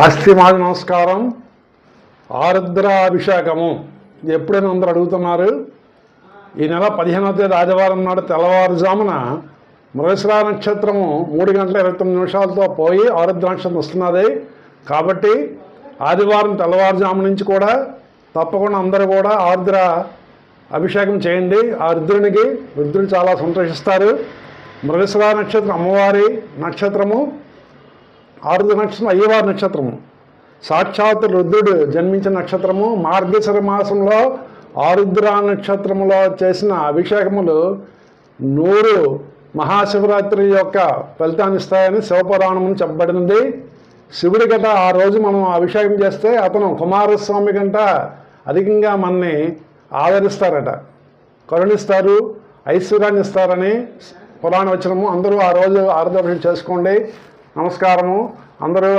ఆస్తిమాది నమస్కారం. ఆరుద్ర అభిషేకము ఇది ఎప్పుడైనా అందరూ అడుగుతున్నారు? ఈ నెల పదిహేనవ తేదీ ఆదివారం నాడు తెల్లవారుజామున మృగశిరా నక్షత్రము మూడు గంటల ఇరవై తొమ్మిది నిమిషాలతో పోయి ఆరుద్ర నక్షత్రం వస్తున్నది. కాబట్టి ఆదివారం తెల్లవారుజాము నుంచి కూడా తప్పకుండా అందరూ కూడా ఆరుద్ర అభిషేకం చేయండి. ఆ రుద్రునికి రుద్రుడు చాలా సంతోషిస్తారు. మృగశిరా నక్షత్రం అమ్మవారి నక్షత్రము ఆరుద్ర నక్షత్రం అయ్యవారి నక్షత్రము. సాక్షాత్ రుద్రుడు జన్మించిన నక్షత్రము. మార్గశిర మాసంలో ఆరుద్ర నక్షత్రములో చేసిన అభిషేకములు నూరు మహాశివరాత్రి యొక్క ఫలితాన్ని ఇస్తాయని శివపురాణం చెప్పబడినది. శివుడి గట ఆ రోజు మనం అభిషేకం చేస్తే అతను కుమారస్వామి గంట అధికంగా మనని ఆదరిస్తారట. కరుణిస్తారు ఐశ్వర్యాన్ని ఇస్తారని పురాణ వచ్చినము అందరూ ఆ రోజు ఆరుద్ర చేసుకోండి నమస్కారము. అందరూ